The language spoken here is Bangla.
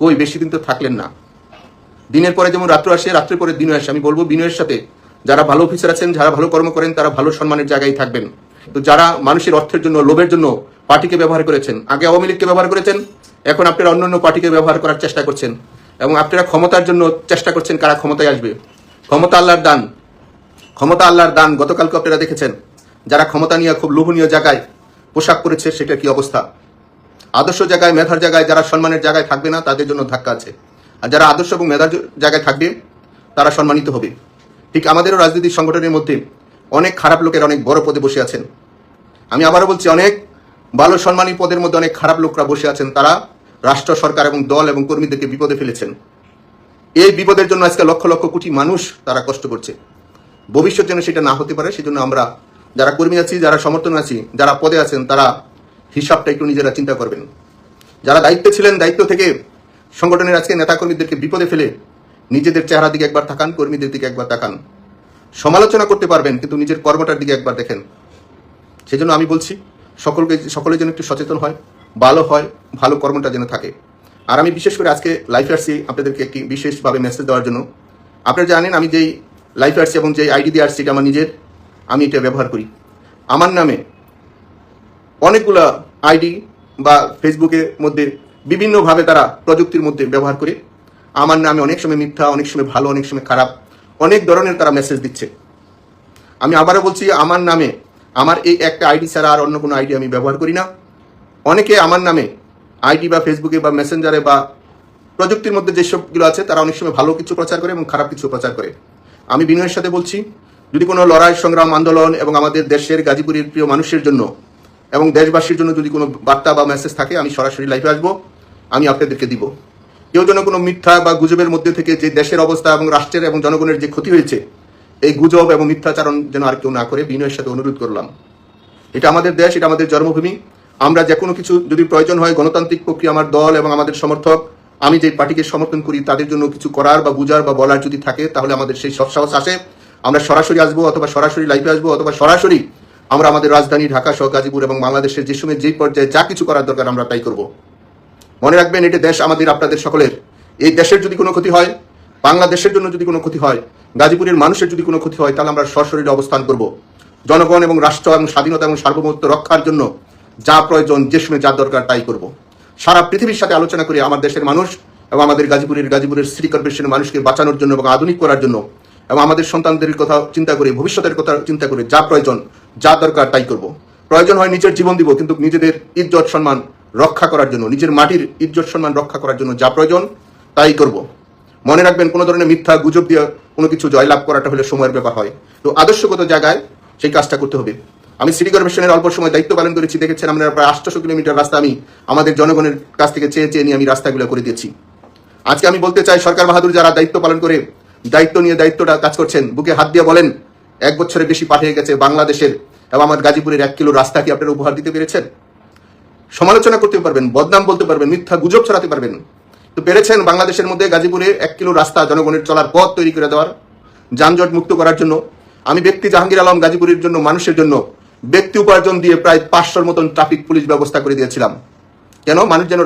কই বেশি দিন তো থাকলেন না। দিনের পরে যেমন রাত্র আসে, রাত্রের পরে দিনও আসে। আমি বলব বিনয়ের সাথে, যারা ভালো অফিসার আছেন, যারা ভালো কর্ম করেন, তারা ভালো সম্মানের জায়গায় থাকবেন। তো যারা মানুষের অর্থের জন্য, লোভের জন্য পার্টিকে ব্যবহার করেছেন, আগে আওয়ামী লীগকে ব্যবহার করেছেন, এখন আপনারা অন্য অন্য পার্টিকে ব্যবহার করার চেষ্টা করছেন। এবং আপনারা ক্ষমতার জন্য চেষ্টা করছেন কারা ক্ষমতায় আসবে। ক্ষমতা আল্লাহর দান। ক্ষমতা আল্লাহর দান গতকালকে আপনারা দেখেছেন, যারা ক্ষমতা নিয়ে খুব লোভনীয় জায়গায় পোশাক পরেছে সেটা কি অবস্থা? আদর্শ জায়গায়, মেধার জায়গায় যারা সম্মানের জায়গায় থাকবে না, তাদের জন্য ধাক্কা আছে। আর যারা আদর্শ এবং মেধার জায়গায় থাকবে, তারা সম্মানিত হবে। ঠিক আমাদেরও রাজনৈতিক সংগঠনের মধ্যে অনেক খারাপ লোকের অনেক বড় পদে বসে আছেন। আমি আবারও বলছি, অনেক ভালো সম্মানী পদের মধ্যে অনেক খারাপ লোকরা বসে আছেন। তারা রাষ্ট্র, সরকার এবং দল এবং কর্মীদেরকে বিপদে ফেলেছেন। এই বিপদের জন্য আজকে লক্ষ লক্ষ কোটি মানুষ তারা কষ্ট করছে। ভবিষ্যৎ যেন সেটা না হতে পারে, সেজন্য আমরা যারা কর্মী আছি, যারা সমর্থন আছি, যারা পদে আছেন, তারা হিসাবটা একটু নিজেরা চিন্তা করবেন। যারা দায়িত্বে ছিলেন, দায়িত্ব থেকে সংগঠনের আজকে নেতাকর্মীদেরকে বিপদে ফেলে নিজেদের চেহারা দিকে একবার তাকান, কর্মীদের দিকে একবার তাকান। সমালোচনা করতে পারবেন, কিন্তু নিজের কর্মটার দিকে একবার দেখেন। সেজন্য আমি বলছি, সকলকে সকলে যেন একটু সচেতন হয়, ভালো হয়, ভালো কর্মটা যেন থাকে। আর আমি বিশেষ করে আজকে লাইফ আসছি আপনাদেরকে একটি বিশেষভাবে মেসেজ দেওয়ার জন্য, আপনারা জানেন আমি যেই লাইফ আসছি এবং যেই আইডি দিয়ে আসছি, এটা আমার নিজের, আমি এটা ব্যবহার করি। আমার নামে অনেকগুলা আইডি বা ফেসবুকের মধ্যে বিভিন্নভাবে তারা প্রযুক্তির মধ্যে ব্যবহার করে। আমার নামে অনেক সময় মিথ্যা, অনেক সময় ভালো, অনেক সময় খারাপ, অনেক ধরনের তারা মেসেজ দিচ্ছে। আমি আবারও বলছি, আমার নামে, আমার এই একটা আইডি ছাড়া আর অন্য কোনো আইডি আমি ব্যবহার করি না। অনেকে আমার নামে আইডি বা ফেসবুকে বা মেসেঞ্জারে বা প্রযুক্তির মধ্যে যেসবগুলো আছে, তারা অনেক সময় ভালো কিছু প্রচার করে এবং খারাপ কিছু প্রচার করে। আমি বিনয়ের সাথে বলছি, যদি কোনো লড়াই, সংগ্রাম, আন্দোলন এবং আমাদের দেশের গাজীপুরের প্রিয় মানুষের জন্য এবং দেশবাসীর জন্য যদি কোনো বার্তা বা মেসেজ থাকে, আমি সরাসরি লাইভে আসব। আমি আপনাদেরকে দিব। কেউ যেন কোনো মিথ্যা বা গুজবের মধ্যে থেকে যে দেশের অবস্থা এবং রাষ্ট্রের এবং জনগণের যে ক্ষতি হয়েছে, এই গুজব এবং মিথ্যাচারণ যেন আর কেউ না করে, বিনয়ের সাথে অনুরোধ করলাম। এটা আমাদের দেশ, এটা আমাদের জন্মভূমি। আমরা যে কোনো কিছু যদি প্রয়োজন হয়, গণতান্ত্রিক প্রক্রিয়া আমার দল এবং আমাদের সমর্থক, আমি যে পার্টিকে সমর্থন করি, তাদের জন্য কিছু করার বা বুঝার বা বলার যদি থাকে, তাহলে আমাদের সেই সৎসাহস আসে। আমরা সরাসরি আসব অথবা সরাসরি লাইভে আসব অথবা সরাসরি আমরা আমাদের রাজধানী, ঢাকা সহ গাজীপুর এবং বাংলাদেশের যে সময় যেই পর্যায়ে যা কিছু করার দরকার আমরা তাই করব। মনে রাখবেন, এটা দেশ আমাদের, আপনাদের সকলের। এই দেশের যদি কোনো ক্ষতি হয়, বাংলাদেশের জন্য যদি কোনো ক্ষতি হয়, গাজীপুরের মানুষের যদি কোনো ক্ষতি হয়, তাহলে আমরা সশরীরে অবস্থান করব। জনগণ এবং রাষ্ট্র এবং স্বাধীনতা এবং সার্বভৌমত্ব রক্ষার জন্য যা প্রয়োজন, যে সময় যা দরকার তাই করব। সারা পৃথিবীর সাথে আলোচনা করে আমার দেশের মানুষ এবং আমাদের গাজীপুরের গাজীপুরের সিটি কর্পোরেশনের মানুষকে বাঁচানোর জন্য এবং আধুনিক করার জন্য এবং আমাদের সন্তানদের কথা চিন্তা করে, ভবিষ্যতের কথা চিন্তা করে যা প্রয়োজন, যা দরকার তাই করব। প্রয়োজন হয় নিজের জীবন দিব, কিন্তু নিজেদের ইজ্জত সম্মান রক্ষা করার জন্য, নিজের মাটির ইজ্জত সম্মান রক্ষা করার জন্য যা প্রয়োজন তাই করব। মনে রাখবেন, কোনো ধরনের মিথ্যা, গুজব দিয়ে কোনো কিছু জয়লাভ করাটা হলে সময়ের ব্যাপার হয়। তো আদর্শগত জায়গায় সেই কাজটা করতে হবে। আমি সিটি কর্পোরেশনের অল্প সময় দায়িত্ব পালন করেছি, দেখেছেন আমরা প্রায় আটশো কিলোমিটার রাস্তা আমি আমাদের জনগণের কাছ থেকে চেয়ে চেয়ে নিয়ে আমি রাস্তাগুলো করে দিয়েছি। আজকে আমি বলতে চাই, সরকার বাহাদুর যারা দায়িত্ব পালন করে দায়িত্ব নিয়ে দায়িত্বটা কাজ করছেন, বুকে হাত দিয়ে বলেন, এক বছরের বেশি পাঠিয়ে গেছে বাংলাদেশের এবং আমার গাজীপুরের এক কিলো রাস্তা কি আপনারা উপহার দিতে পেরেছেন? সমালোচনা করতে পারবেন, বদনাম বলতে পারবেন, মিথ্যা গুজব ছড়াতে পারবেন। তো পেরেছেন বাংলাদেশের মধ্যে গাজীপুরে এক কিলো রাস্তা জনগণের চলার পথ তৈরি করে দেওয়ার, যানজট মুক্ত করার জন্য। আমি ব্যক্তি জাহাঙ্গীর আলম গাজীপুরের জন্য, মানুষের জন্য ব্যক্তি উপার্জন দিয়ে প্রায় পাঁচশোর মতন ট্রাফিক পুলিশ ব্যবস্থা করে দিয়েছিলাম। কেন? মানুষ যেন